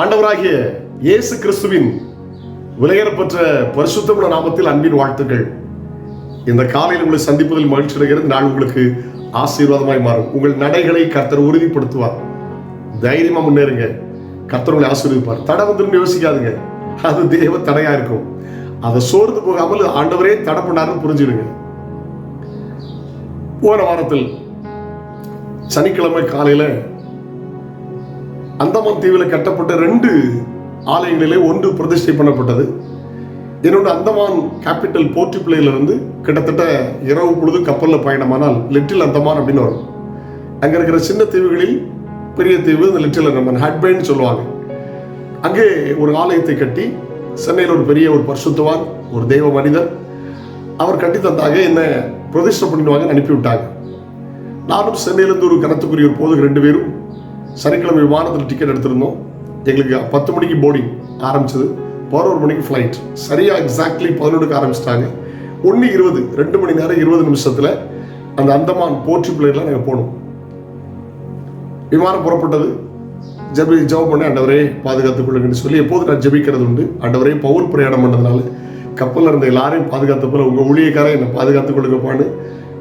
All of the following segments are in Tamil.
ஆண்டவராகிய இயேசு கிறிஸ்துவின் விலையேறப்பெற்ற பரிசுத்தமுள்ள நாமத்தில் அன்பின் வாழ்த்துக்கள். இந்த காலையில் உங்களை சந்திப்பதில் மகிழ்ச்சி அடைகிறது. நான் உங்களுக்கு ஆசீர்வாதமாய் மாறும். உங்கள் நடைகளை கர்த்தர் உறுதிப்படுத்துவார். தைரியமா முன்னேறுங்க. கர்த்தர் உங்களை ஆசீர்வதிப்பார். தடை வந்துருந்து யோசிக்காதுங்க. அது தேவ தடையா இருக்கும். அதை சோர்ந்து போகாமல் ஆண்டவரே தடை பண்ணாருன்னு புரிஞ்சிடுங்க. போன வாரத்தில் சனிக்கிழமை காலையில அந்தமான் தீவில் கட்டப்பட்ட ரெண்டு ஆலயங்களிலே ஒன்று பிரதிஷ்டை பண்ணப்பட்டது. என்னோட அந்தமான் கேபிட்டல் போர்ட்டிப்பிள்ளையிலிருந்து கிட்டத்தட்ட இரவு பொழுது கப்பலில் பயணமானால் லிட்டில் அந்தமான் அப்படின்னு வரும். அங்கே இருக்கிற சின்ன தீவுகளில் பெரிய தீவு இந்த லிட்டில் அந்தமான் ஹட்பைன்னு சொல்லுவாங்க. அங்கே ஒரு ஆலயத்தை கட்டி சென்னையில் ஒரு பெரிய ஒரு பரிசுத்தவான் ஒரு தெய்வ மனிதர் அவர் கட்டி தந்தாக என்ன பிரதிஷ்டை பண்ணிடுவாங்கன்னு அனுப்பி விட்டாங்க நானும் சென்னையிலேருந்து ஒரு கனத்துக்குரிய ஒரு போதுக்கு ரெண்டு பேரும் சனிக்கிழமை விமானத்தில் டிக்கெட் எடுத்திருந்தோம். எங்களுக்கு பத்து மணிக்கு போர்டிங் ஆரம்பிச்சது. பதினோரு மணிக்கு ஃப்ளைட் சரியாக எக்ஸாக்ட்லி பதினொன்றுக்கு ஆரம்பிச்சிட்டாங்க. ஒன்று இருபது ரெண்டு மணி நேரம் இருபது நிமிஷத்தில் அந்த அந்தமான் போர்ட்ரி பிளேட்லாம் நாங்கள் போனோம். விமானம் புறப்பட்டது. ஜபி ஜெபம் பண்ணி ஆண்டவரே பாதுகாத்துக் கொள்ளுங்கன்னு சொல்லி எப்போது நான் ஜெபிக்கிறது உண்டு. ஆண்டவரே பவுல் பிரயாணம் பண்ணதுனால கப்பலில் இருந்த எல்லாரையும் பாதுகாத்த போல உங்கள் ஊழியக்காரன் என்னை பாதுகாத்துக் கொள்ளுங்கப்பான்னு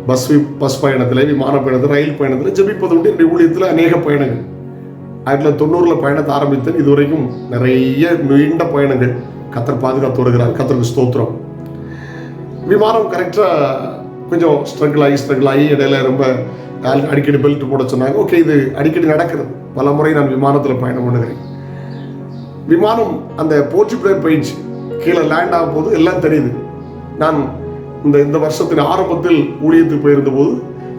பஸ் வி- பஸ் பயணத்தில் விமான பயணத்தில் ரயில் பயணத்தில் ஜபிப்பது உண்டு. என்னுடைய ஊழியத்தில் அநேக பயணங்கள். ஆயிரத்தி தொள்ளாயிரத்தி தொண்ணூறில் பயணத்தை ஆரம்பித்தேன். இதுவரைக்கும் நிறைய நீண்ட பயணங்கள். கத்தர் பாதுகாத்து வருகிறார் கத்தருக்கு ஸ்தோத்திரம். விமானம் கரெக்டாக கொஞ்சம் ஸ்ட்ரகிள் ஆகி ஸ்ட்ரகிள் ஆகி இடையில ரொம்ப அடிக்கடி பெல்ட் போட சொன்னாங்க. ஓகே இது அடிக்கடி நடக்கிறது. பல முறை நான் விமானத்தில் பயணம் பண்ணுகிறேன். விமானம் அந்த போர்ச்சு பிளேயர் பயிற்சி கீழே லேண்ட் ஆகும் போது எல்லாம் தெரியுது. நான் இந்த இந்த வருஷத்தின் ஆரம்பத்தில் ஊழியத்துக்கு போயிருந்த போது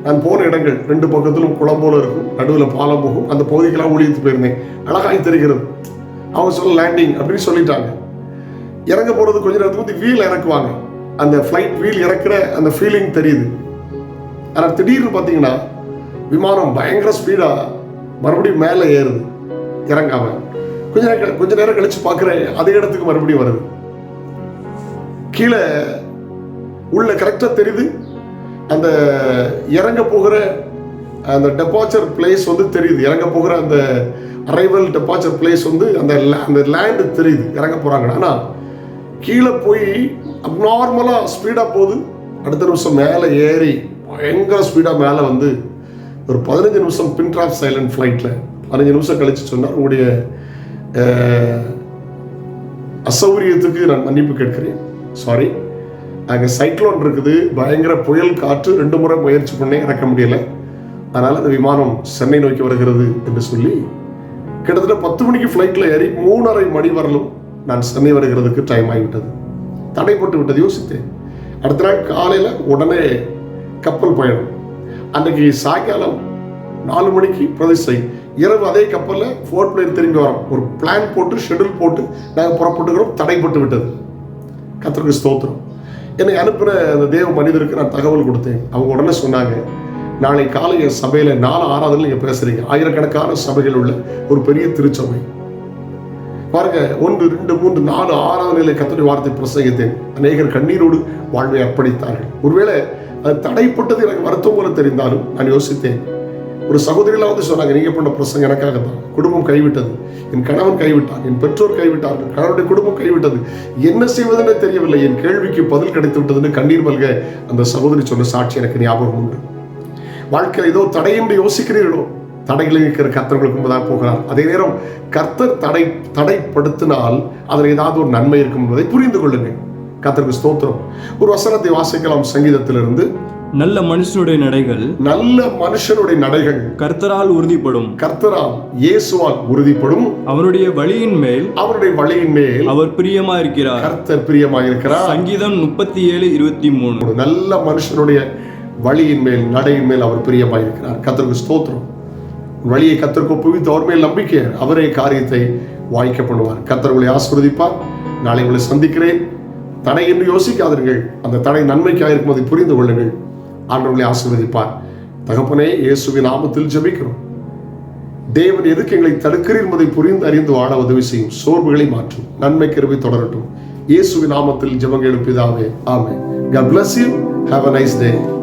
நான் போன இடங்கள் ரெண்டு பக்கத்திலும் குளம் போல இருக்கும். நடுவில் பாலம் போகும். அந்த பகுதிக்கெல்லாம் ஊழியத்து போயிருந்தேன். அழகாய் தெரிகிறது. அவங்க சொல்ல லேண்டிங் அப்படின்னு சொல்லிட்டாங்க. இறங்க போறது கொஞ்ச நேரத்துக்கு வந்து வீல் இறக்குவாங்க. அந்த ஃப்ளைட் வீல் இறக்குற அந்த ஃபீலிங் தெரியுது. ஆனால் திடீர்னு பார்த்தீங்கன்னா விமானம் பயங்கர ஸ்பீடாக மறுபடியும் மேலே ஏறுது. இறங்காம. கொஞ்ச நேரம் கொஞ்ச நேரம் கழிச்சு பார்க்குறேன் அதே இடத்துக்கு மறுபடியும் வருது. கீழே உள்ள கரெக்டாக தெரியுது. அந்த இறங்க போகிற அந்த டெபாச்சர் பிளேஸ் வந்து தெரியுது. இறங்க போகிற அந்த அரைவல் டெபாச்சர் பிளேஸ் வந்து அந்த அந்த லேண்டு தெரியுது. இறங்க போகிறாங்க ஆனால் கீழே போய் அப்நார்மலாக ஸ்பீடாக போகுது. அடுத்த நிமிஷம் மேலே ஏறி பயங்கர ஸ்பீடாக மேலே வந்து ஒரு பதினஞ்சு நிமிஷம் பின் ஆஃப் சைலண்ட் ஃப்ளைட்டில் பதினஞ்சு நிமிஷம் கழிச்சு சொன்னால் உங்களுடைய அசௌரியத்துக்கு அசௌகரியத்துக்கு நான் மன்னிப்பு கேட்கிறேன். சாரி அங்கே சைக்ளோன் இருக்குது பயங்கர புயல் காற்று ரெண்டு முறை முயற்சி பண்ணே இறக்க முடியல. அதனால் அந்த விமானம் சென்னை நோக்கி வருகிறது என்று சொல்லி கிட்டத்தட்ட பத்து மணிக்கு ஃப்ளைட்டில் ஏறி மூணரை மணி வரலும் நான் சென்னை வருகிறதுக்கு டைம் ஆகிவிட்டது. தடைப்பட்டு விட்டது யோசித்தேன். அடுத்த நாள் காலையில் உடனே கப்பல் பயணம் அன்றைக்கு சாயங்காலம் நாலு மணிக்கு பிரதிஷ்டை இரவு அதே கப்பலில் ஃபோர்ட் பிளேன் திரும்பி வரோம். ஒரு பிளான் போட்டு ஷெடியூல் போட்டு நாங்கள் புறப்பட்டுக்கிறோம் தடைப்பட்டு விட்டது. கத்திரிக்கு ஸ்தோத்திரம். என்னை அனுப்பின அந்த தேவ மனிதருக்கு நான் தகவல் கொடுத்தேன். அவங்க உடனே சொன்னாங்க நாளை காலை என் சபையில் நாலு ஆறாவதுல நீங்கள் பேசுறீங்க. ஆயிரக்கணக்கான சபைகள் உள்ள ஒரு பெரிய திருச்சபை. பாருங்க ஒன்று ரெண்டு மூன்று நாலு ஆறாவது நிலை கத்தடி வார்த்தை பிரசங்கித்தேன். அநேகர் கண்ணீரோடு வாழ்வை அர்ப்பணித்தார்கள். ஒருவேளை அது தடைப்பட்டது எனக்கு வருத்தம் போல தெரிந்தாலும் நான் யோசித்தேன் ஒரு சகோதரிலாம் வந்து சொன்னாங்க நீங்க பண்ண பிரசங்கம் எனக்காக தான். குடும்பம் கைவிட்டது. என் கணவன் கைவிட்டான் என் பெற்றோர் கைவிட்டார்கள் கணவனுடைய குடும்பம் கைவிட்டது. என்ன செய்வதுன்னு தெரியவில்லை. என் கேள்விக்கு பதில் கிடைத்து விட்டதுன்னு கண்ணீர் மல்க அந்த சகோதரி சொன்ன சாட்சி எனக்கு ஞாபகம் உண்டு. வாழ்க்கையில் ஏதோ தடை என்று யோசிக்கிறீர்களோ தடைகளில் இருக்கிற கர்த்தர்களுக்கு முன்பதாக போகிறார். அதே நேரம் கர்த்தர் தடை தடைப்படுத்தினால் அதில் ஏதாவது ஒரு நன்மை இருக்கும் என்பதை புரிந்து கொள்ளுங்கள். கர்த்தருக்கு ஸ்தோத்திரம். ஒரு வசனத்தை வாசிக்கலாம் சங்கீதத்திலிருந்து. நல்ல மனுஷனுடைய நடைகள் நல்ல மனுஷனுடைய நடைகள். கர்த்தரால் உறுதிப்படும். கர்த்தரால் இயேசுவால் உறுதிப்படும். அவருடைய வழியின் மேல் அவருடைய வழியின் மேல் அவர் பிரியமா இருக்கிறார் கர்த்தர் பிரியமாயிருக்கிறார். சங்கீதம் முப்பத்தி ஏழு இருபத்தி மூணு நல்ல மனுஷனுடைய வழியின் மேல் நடையின் மேல் அவர் பிரியமாயிருக்கிறார். கர்த்தருக்கு ஸ்தோத்திரம். வழியை கர்த்தருக்கு ஒப்புவித்து அவர் மேல் நம்பிக்கை. அவரே காரியத்தை வாய்க்க பண்ணுவார். கர்த்தர் உங்களை ஆஸ்வதிப்பார் நாளை உங்களை சந்திக்கிறேன். தடை என்று யோசிக்காதீர்கள். அந்த தடை நன்மைக்காக இருக்கும் அதை புரிந்து கொள்ளுங்கள். ஆண்டவர்களை ஆசீர்வதிப்பார். தகப்பனே இயேசுவின் நாமத்தில் ஜபிக்கிறோம். தேவன் எதுக்கு எங்களை தடுக்கிறீர் என்பதை புரிந்து அறிந்து வாழ உதவி செய்யும் சோர்வுகளை மாற்றும். நன்மை கருவி தொடரட்டும். இயேசுவின் நாமத்தில் ஜெபங்கள் எழுப்பிதாவே ஆமே God bless you. Have a nice day.